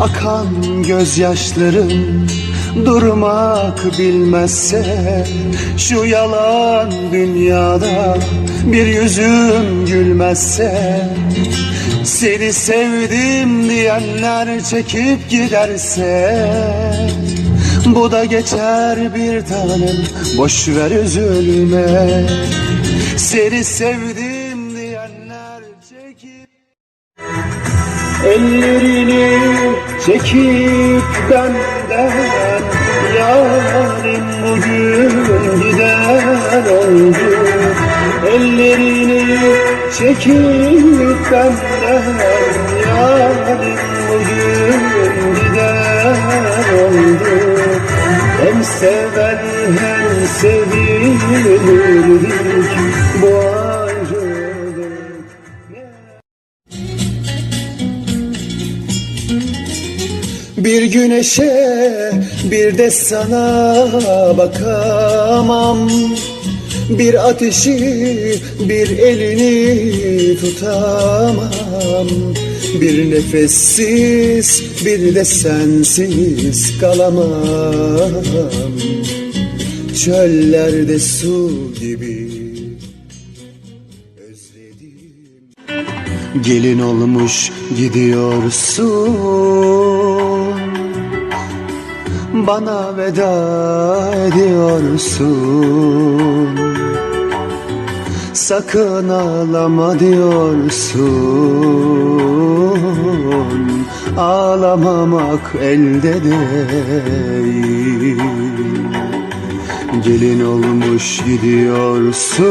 Akan gözyaşlarım durmak bilmezse Şu yalan dünyada bir yüzüm gülmezse Seni sevdim diyenler çekip giderse Bu da geçer bir tanem boş ver üzülme. Seni sevdim diyenler çekip Ellerini çekip benden Yarim bugün gider oldu. Ellerini çekip benden Yarim bugün gider oldu. Hem sever hem sevilirdik Bir güneşe bir de sana bakamam. Bir ateşi bir elini tutamam. Bir nefessiz bir de sensiz kalamam. Çöllerde su gibi özledim. Gelin olmuş gidiyorsun Bana veda ediyorsun. Sakın ağlama diyorsun. Ağlamamak elde değil. Gelin olmuş gidiyorsun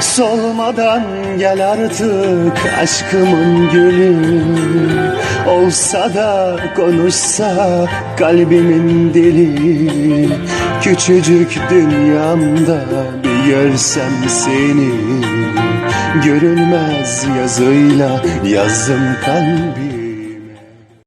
Solmadan gel artık aşkımın gülü. Olsa da konuşsa kalbimin dili. Küçücük dünyamda bir görsem seni. Görülmez yazıyla yazdım kalbi